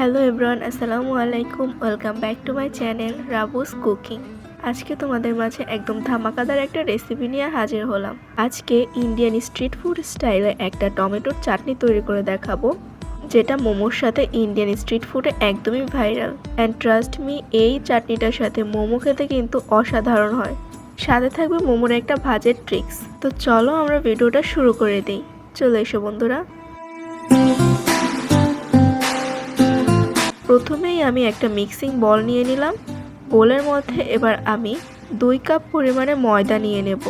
Hello everyone, আসসালামু আলাইকুম। Welcome back to my channel Rabu's cooking. আজকে তোমাদের মাঝে একদম ধামাকাদার একটা রেসিপি নিয়ে হাজির হলাম। আজকে ইন্ডিয়ান স্ট্রিট ফুড স্টাইলে একটা টমেটোর চাটনি তৈরি করে দেখাবো, যেটা মোমোর সাথে ইন্ডিয়ান স্ট্রিট ফুডে একদমই ভাইরাল। অ্যান্ড ট্রাস্ট মি এই চাটনিটার সাথে মোমো খেতে কিন্তু অসাধারণ হয়। সাথে থাকবে মোমোর একটা ভাজের ট্রিক্স তো চলো আমরা ভিডিওটা শুরু করে দিই। চলে এসো বন্ধুরা। প্রথমেই আমি একটা মিক্সিং বল নিয়ে নিলাম। বোলের মধ্যে এবার আমি দুই কাপ পরিমাণে ময়দা নিয়ে নেব।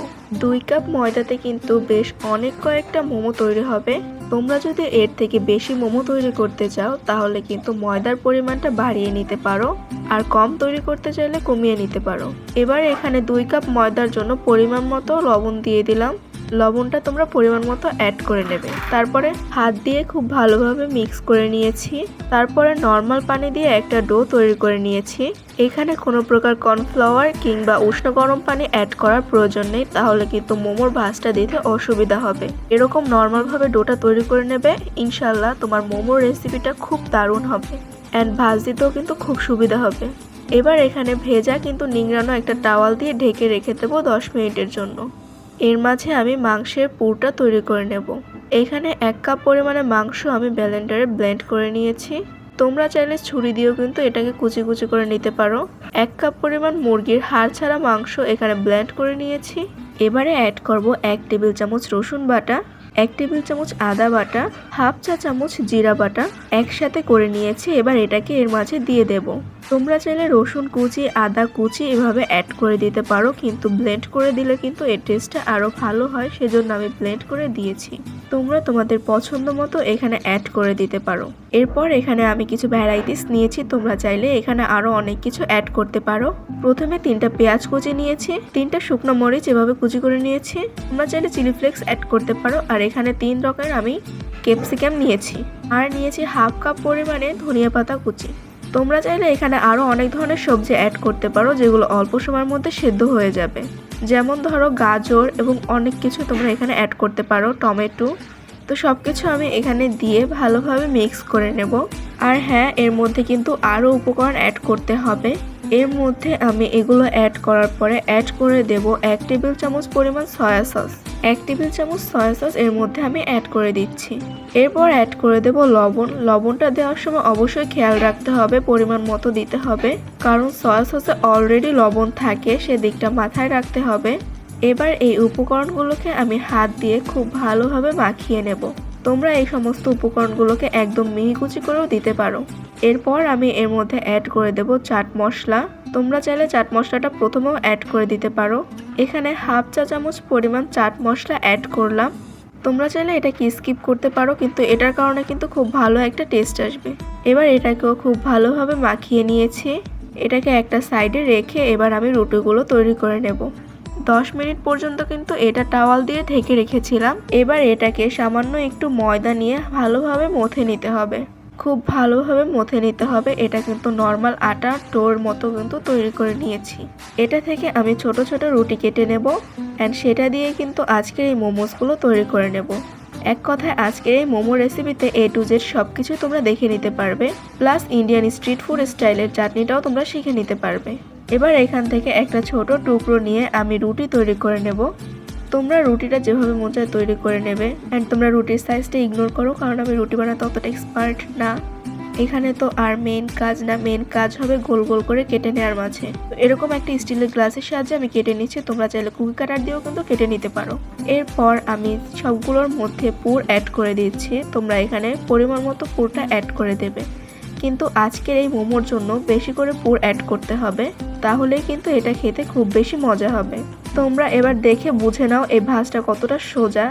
দুই কাপ ময়দাতে কিন্তু বেশ অনেক কয়েকটা মোমো তৈরি হবে। তোমরা যদি এর থেকে বেশি মোমো তৈরি করতে চাও, তাহলে কিন্তু ময়দার পরিমাণটা বাড়িয়ে নিতে পারো আর কম তৈরি করতে চাইলে কমিয়ে নিতে পারো। এবার এখানে দুই কাপ ময়দার জন্য পরিমাণ মতো লবণ দিয়ে দিলাম। লবণটা তোমরা পরিমাণ মতো অ্যাড করে নেবে। তারপরে হাত দিয়ে খুব ভালোভাবে মিক্স করে নিয়েছি। তারপরে নর্মাল পানি দিয়ে একটা ডো তৈরি করে নিয়েছি। এখানে কোনো প্রকার কর্নফ্লাওয়ার কিংবা উষ্ণ গরম পানি অ্যাড করার প্রয়োজন নেই, তাহলে কিন্তু মোমোর ভাজটা দিতে অসুবিধা হবে। এরকম নর্মালভাবে ডোটা তৈরি করে নেবে ইনশাল্লাহ তোমার মোমোর রেসিপিটা খুব দারুণ হবে। অ্যান্ড ভাজ দিতেও কিন্তু খুব সুবিধা হবে। এবার এখানে ভেজা কিন্তু নিংড়ানো একটা টাওয়াল দিয়ে ঢেকে রেখে দেবো দশ মিনিটের জন্য। এর মাঝে আমি মাংসের পুরটা তৈরি করে নেব। এখানে এক কাপ পরিমাণে মাংস আমি ব্যালেন্ডারে ব্লেন্ড করে নিয়েছি। তোমরা চাইলে ছুরি দিয়েও কিন্তু এটাকে কুচি কুচি করে নিতে পারো। এক কাপ পরিমাণ মুরগির হাড় ছাড়া মাংস এখানে ব্লেন্ড করে নিয়েছি। এবারে অ্যাড করব এক টেবিল চামচ রসুন বাটা। এক টেবিল চামচ আদা বাটা, হাফ চা চামচ জিরা বাটা একসাথে করে নিয়েছি, এবার এটাকে এর মাঝে দিয়ে দেব। তোমরা চাইলে রসুন কুচি, আদা কুচি এভাবে অ্যাড করে দিতে পারো, কিন্তু ব্লেন্ড করে দিলে কিন্তু এর টেস্টটা আরও ভালো হয়, সেজন্য আমি ব্লেন্ড করে দিয়েছি। তোমরা তোমাদের পছন্দ মতো এখানে অ্যাড করে দিতে পারো। এরপর এখানে আমি কিছু ভ্যারাইটিস নিয়েছি, তোমরা চাইলে এখানে আরও অনেক কিছু অ্যাড করতে পারো। প্রথমে তিনটা পেঁয়াজ কুচি নিয়েছি, তিনটা শুকনো মরিচ এভাবে কুচি করে নিয়েছি। তোমরা চাইলে চিলি ফ্লেক্স অ্যাড করতে পারো, আর এখানে তিন রকমের আমি ক্যাপসিকাম নিয়েছি। আর নিয়েছি হাফ কাপ পরিমাণে ধনিয়া পাতা কুচি। তোমরা চাইলে এখানে আরও অনেক ধরনের সবজি অ্যাড করতে পারো, যেগুলো অল্প সময়ের মধ্যে সেদ্ধ হয়ে যাবে। যেমন ধরো গাজর এবং অনেক কিছু তোমরা এখানে অ্যাড করতে পারো, টমেটো। তো সব কিছু আমি এখানে দিয়ে ভালোভাবে মিক্স করে নেব। আর হ্যাঁ এর মধ্যে কিন্তু আরও উপকরণ অ্যাড করতে হবে। এর মধ্যে আমি এগুলো অ্যাড করার পরে অ্যাড করে দেব এক টেবিল চামচ পরিমাণ সয়া সস এক টেবিল চামচ সয়া সস এর মধ্যে আমি অ্যাড করে দিচ্ছি। এরপর অ্যাড করে দেব লবণ। লবণটা দেওয়ার সময় অবশ্যই খেয়াল রাখতে হবে, পরিমাণ মতো দিতে হবে। কারণ সয়া সসে অলরেডি লবণ থাকে, সেদিকটা মাথায় রাখতে হবে। এবার এই উপকরণগুলোকে আমি হাত দিয়ে খুব ভালোভাবে মাখিয়ে নেব। তোমরা এই সমস্ত উপকরণগুলোকে একদম মিহিকুচি করেও দিতে পারো। এরপর আমি এর মধ্যে অ্যাড করে দেব চাট মশলা। তোমরা চাইলে চাট মশলাটা প্রথমেও অ্যাড করে দিতে পারো। এখানে হাফ চা চামচ পরিমাণ চাট মশলা অ্যাড করলাম। তোমরা চাইলে এটাকে স্কিপ করতে পারো, কিন্তু এটার কারণে কিন্তু খুব ভালো একটা টেস্ট আসবে। এবার এটাকেও খুব ভালোভাবে মাখিয়ে নিয়েছি। এটাকে একটা সাইডে রেখে এবার আমি রুটিগুলো তৈরি করে নেব। দশ মিনিট পর্যন্ত কিন্তু এটা টাওয়াল দিয়ে ঢেকে রেখেছিলাম। এবার এটাকে সামান্য একটু ময়দা নিয়ে ভালোভাবে মথে নিতে হবে। খুব ভালোভাবে মথে নিতে হবে। এটা কিন্তু নর্মাল আটা টোর মতো কিন্তু তৈরি করে নিয়েছি। এটা থেকে আমি ছোট ছোট রুটি কেটে নেব অ্যান্ড সেটা দিয়ে কিন্তু আজকের এই মোমোসগুলো তৈরি করে নেব। এক কথায় আজকের এই মোমো রেসিপিতে এ টু জেড সব কিছু তোমরা দেখে নিতে পারবে। প্লাস ইন্ডিয়ান স্ট্রিট ফুড স্টাইলের চাটনিটাও তোমরা শিখে নিতে পারবে। এবার এখান থেকে একটা ছোট টুকরো নিয়ে আমি রুটি তৈরি করে নেব। তোমরা রুটিটা যেভাবে মন চায় তৈরি করে নেবে। অ্যান্ড তোমরা রুটির সাইজটা ইগনোর করো, কারণ আমি রুটি বানাতে অতটা এক্সপার্ট না। এখানে তো আর মেন কাজ না মেন কাজ হবে গোল গোল করে কেটে নেওয়ার মাঝে। এরকম একটা স্টিলের গ্লাসের সাহায্যে আমি কেটে নিচ্ছি, তোমরা চাইলে কুকি কাটার দিয়েও কিন্তু কেটে নিতে পারো। এরপর আমি সবগুলোর মধ্যে পুর অ্যাড করে দিচ্ছি। তোমরা এখানে পরিমাণ মতো পুরটা অ্যাড করে দেবে। কিন্তু আজকের এই মোমোর জন্য বেশি করে পুর অ্যাড করতে হবে। তাহলে কিন্তু এটা খেতে খুব বেশি মজা হবে। তোমরা এবার দেখে বুঝে নাও এই ভাজটা কতটা সোজা।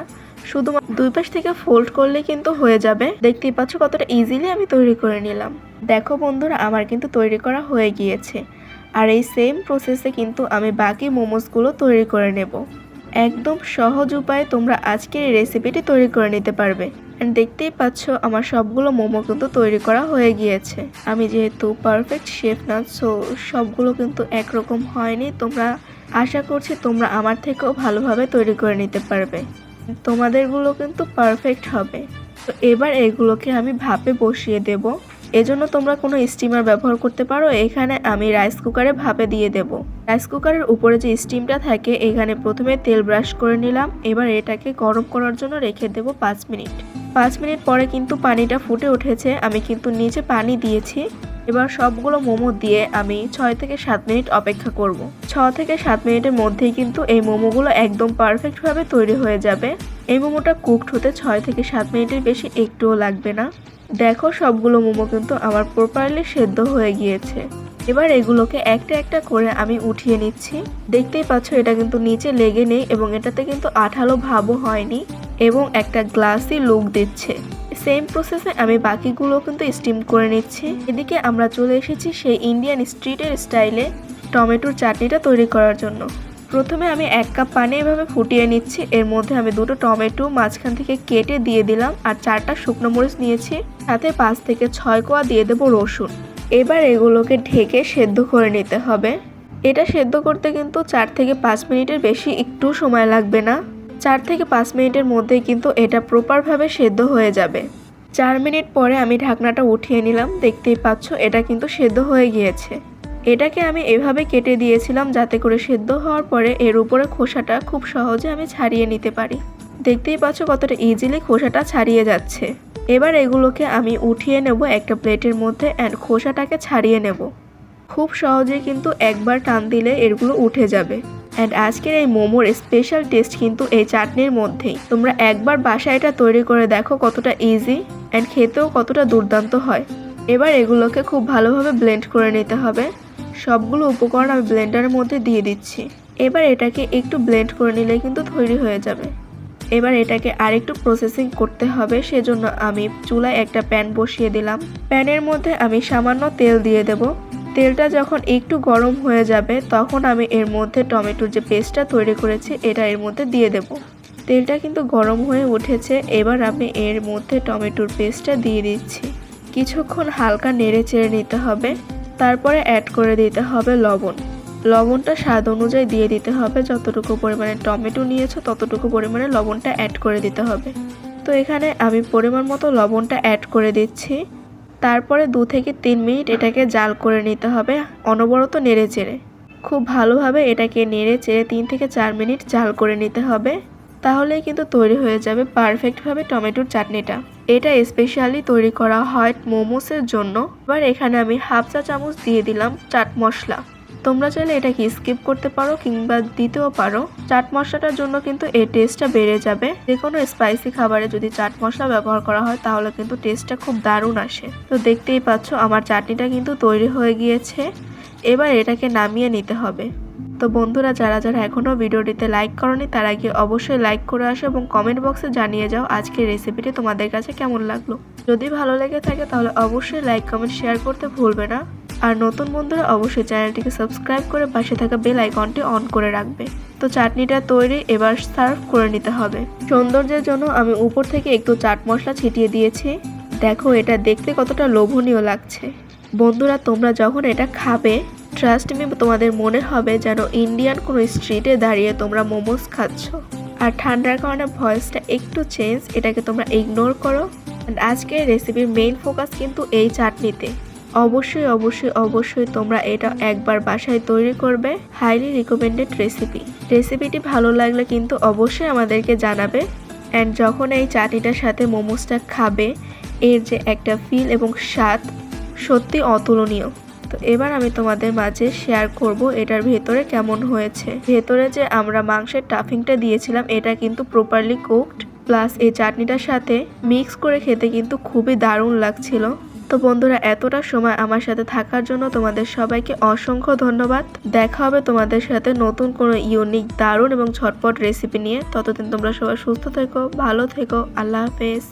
শুধুমাত্র দুই পাশ থেকে ফোল্ড করলে কিন্তু হয়ে যাবে। দেখতেই পাচ্ছ কতটা ইজিলি আমি তৈরি করে নিলাম। দেখো বন্ধুরা, আমার কিন্তু তৈরি করা হয়ে গিয়েছে। আর এই সেম প্রসেসে কিন্তু আমি বাকি মোমোসগুলো তৈরি করে নেব। একদম সহজ উপায়ে তোমরা আজকের এই রেসিপিটি তৈরি করে নিতে পারবে। দেখতেই পাচ্ছ, আমার সবগুলো মোমো কিন্তু তৈরি করা হয়ে গিয়েছে। আমি যেহেতু পারফেক্ট শেফ না সো সবগুলো কিন্তু একরকম হয়নি। তোমরা আশা করছি তোমরা আমার থেকেও ভালোভাবে তৈরি করে নিতে পারবে। তোমাদেরগুলো কিন্তু পারফেক্ট হবে। তো এবার এগুলোকে আমি ভাপে বসিয়ে দেব। এজন্য তোমরা কোনো স্টিমার ব্যবহার করতে পারো। এখানে আমি রাইস কুকারে ভাপে দিয়ে দেব। রাইস কুকারের উপরে যে স্টিমটা থাকে, এখানে প্রথমে তেল ব্রাশ করে নিলাম। এবার এটাকে গরম করার জন্য রেখে দেব পাঁচ মিনিট। পাঁচ মিনিট পরে কিন্তু পানিটা ফুটে উঠেছে, আমি কিন্তু নিচে পানি দিয়েছি। এবার সবগুলো মোমো দিয়ে আমি ছয় থেকে সাত মিনিট অপেক্ষা করব। ছ থেকে সাত মিনিটের মধ্যেই কিন্তু এই মোমোগুলো একদম পারফেক্টভাবে তৈরি হয়ে যাবে। এই মোমোটা কুকড হতে ছয় থেকে সাত মিনিটের বেশি একটুও লাগবে না। দেখো সবগুলো মোমো কিন্তু আমার প্রপারলি সেদ্ধ হয়ে গিয়েছে। এবার এগুলোকে একটা একটা করে আমি উঠিয়ে নিচ্ছি। দেখতেই পাচ্ছ এটা কিন্তু নিচে লেগে নেই এবং এটাতে কিন্তু আঠালো ভাবও হয়নি। এবং একটা গ্লাসি লুক দিচ্ছে। সেম প্রসেসে আমি বাকিগুলো কিন্তু স্টিম করে নিচ্ছি। এদিকে আমরা চলে এসেছি সেই ইন্ডিয়ান স্ট্রিটের স্টাইলে টমেটোর চাটনিটা তৈরি করার জন্য। প্রথমে আমি এক কাপ পানি এভাবে ফুটিয়ে নিচ্ছি। এর মধ্যে আমি দুটো টমেটো মাঝখান থেকে কেটে দিয়ে দিলাম আর চারটা শুকনো মরিচ নিয়েছি। সাথে পাঁচ থেকে ছয় কোয়া দিয়ে দেবো রসুন। এবার এগুলোকে ঢেকে সেদ্ধ করে নিতে হবে। এটা সেদ্ধ করতে কিন্তু চার থেকে পাঁচ মিনিটের বেশি একটু সময় লাগবে না। চার থেকে পাঁচ মিনিটের মধ্যেই কিন্তু এটা প্রপারভাবে সেদ্ধ হয়ে যাবে। চার মিনিট পরে আমি ঢাকনাটা উঠিয়ে নিলাম, দেখতেই পাচ্ছ এটা কিন্তু সেদ্ধ হয়ে গিয়েছে। এটাকে আমি এভাবে কেটে দিয়েছিলাম যাতে করে সেদ্ধ হওয়ার পরে এর উপরে খোসাটা খুব সহজে আমি ছাড়িয়ে নিতে পারি। দেখতেই পাচ্ছ কতটা ইজিলি খোসাটা ছাড়িয়ে যাচ্ছে। এবার এগুলোকে আমি উঠিয়ে নেব একটা প্লেটের মধ্যে অ্যান্ড খোসাটাকে ছাড়িয়ে নেব। খুব সহজে কিন্তু একবার টান দিলে এগুলো উঠে যাবে। অ্যান্ড আজকের এই মোমোর স্পেশাল টেস্ট কিন্তু এই চাটনির মধ্যেই। তোমরা একবার বাসায় এটা তৈরি করে দেখো কতটা ইজি অ্যান্ড খেতেও কতটা দুর্দান্ত হয়। এবার এগুলোকে খুব ভালোভাবে ব্লেন্ড করে নিতে হবে। সবগুলো উপকরণ আমি ব্লেন্ডারের মধ্যে দিয়ে দিচ্ছি। এবার এটাকে একটু ব্লেন্ড করে নিলে কিন্তু তৈরি হয়ে যাবে। এবার এটাকে আরেকটু প্রসেসিং করতে হবে, সেজন্য আমি চুলায় একটা প্যান বসিয়ে দিলাম। প্যানের মধ্যে আমি সামান্য তেল দিয়ে দেব। তেলটা যখন একটু গরম হয়ে যাবে, তখন আমি এর মধ্যে টমেটোর যে পেস্টটা তৈরি করেছি, এটা এর মধ্যে দিয়ে দেব। তেলটা কিন্তু গরম হয়ে উঠেছে, এবার আমি এর মধ্যে টমেটোর পেস্টটা দিয়ে দিচ্ছি। কিছুক্ষণ হালকা নেড়ে চেড়ে নিতে হবে, তারপরে অ্যাড করে দিতে হবে লবণ। লবণটা স্বাদ অনুযায়ী দিয়ে দিতে হবে, যতটুকু পরিমাণে টমেটো নিয়েছো, ততটুকু পরিমাণে লবণটা অ্যাড করে দিতে হবে। তো এখানে আমি পরিমাণ মতো লবণটা অ্যাড করে দিচ্ছি। তারপরে দু থেকে তিন মিনিট এটাকে জাল করে নিতে হবে অনবরত নেড়ে চেড়ে। খুব ভালোভাবে এটাকে নেড়ে চেড়ে তিন থেকে চার মিনিট জাল করে নিতে হবে। তাহলেই কিন্তু তৈরি হয়ে যাবে পারফেক্টভাবে টমেটোর চাটনিটা। এটা স্পেশালি তৈরি করা হয় মোমোসের জন্য। এবার এখানে আমি হাফ চা চামচ দিয়ে দিলাম চাট মশলা। তোমরা চাইলে এটাকে স্কিপ করতে পারো কিংবা দিতেও পারো। চাট মশলাটার জন্য কিন্তু এই টেস্টটা বেড়ে যাবে। যে কোনো স্পাইসি খাবারে যদি চাট মশলা ব্যবহার করা হয়, তাহলে কিন্তু টেস্টটা খুব দারুণ আসে। তো দেখতেই পাচ্ছ, আমার চাটনিটা কিন্তু তৈরি হয়ে গিয়েছে। এবার এটাকে নামিয়ে নিতে হবে। তো বন্ধুরা, যারা যারা এখনও ভিডিওটিতে লাইক করনি, তারা গিয়ে অবশ্যই লাইক করে আসো এবং কমেন্ট বক্সে জানিয়ে যাও আজকের রেসিপিটি তোমাদের কাছে কেমন লাগল। যদি ভালো লেগে থাকে, তাহলে অবশ্যই লাইক কমেন্ট শেয়ার করতে ভুলবে না। আর নতুন বন্ধুরা, অবশ্যই চ্যানেলটিকে সাবস্ক্রাইব করে পাশে থাকা বেল আইকনটি অন করে রাখবে। তো চাটনিটা তৈরি, এবার সার্ভ করে নিতে হবে। সৌন্দর্যের জন্য আমি উপর থেকে একটু চাট মশলা ছিটিয়ে দিয়েছি। দেখো, এটা দেখতে কতটা লোভনীয় লাগছে। বন্ধুরা, তোমরা যখন এটা খাবে ট্রাস্ট মি তোমাদের মনে হবে যেন ইন্ডিয়ান কোনো স্ট্রিটে দাঁড়িয়ে তোমরা মোমোস খাচ্ছ। আর ঠান্ডার কারণে ভয়েসটা একটু চেঞ্জ এটাকে তোমরা ইগনোর করো। আজকের রেসিপির মেইন ফোকাস কিন্তু এই চাটনিতে। অবশ্যই অবশ্যই অবশ্যই তোমরা এটা একবার বাসায় তৈরি করবে। হাইলি রিকমেন্ডেড রেসিপি রেসিপিটি ভালো লাগলে কিন্তু অবশ্যই আমাদেরকে জানাবে। অ্যান্ড যখন এই চাটনিটার সাথে মোমোসটা খাবে, এর যে একটা ফিল এবং স্বাদ সত্যি অতুলনীয়। তো এবার আমি তোমাদের মাঝে শেয়ার করব এটার ভেতরে কেমন হয়েছে। ভেতরে যে আমরা মাংসের টাফিংটা দিয়েছিলাম, এটা কিন্তু প্রপারলি কুকড প্লাস এই চাটনিটার সাথে মিক্স করে খেতে কিন্তু খুবই দারুণ লাগছিল। তো বন্ধুরা, এতটা সময় আমার সাথে থাকার জন্য তোমাদের সবাইকে অসংখ্য ধন্যবাদ। দেখা হবে তোমাদের সাথে নতুন কোনো ইউনিক দারুণ এবং ঝটপট রেসিপি নিয়ে। ততদিন তোমরা সবাই সুস্থ থেকো, ভালো থেকো, আল্লাহ হাফেজ।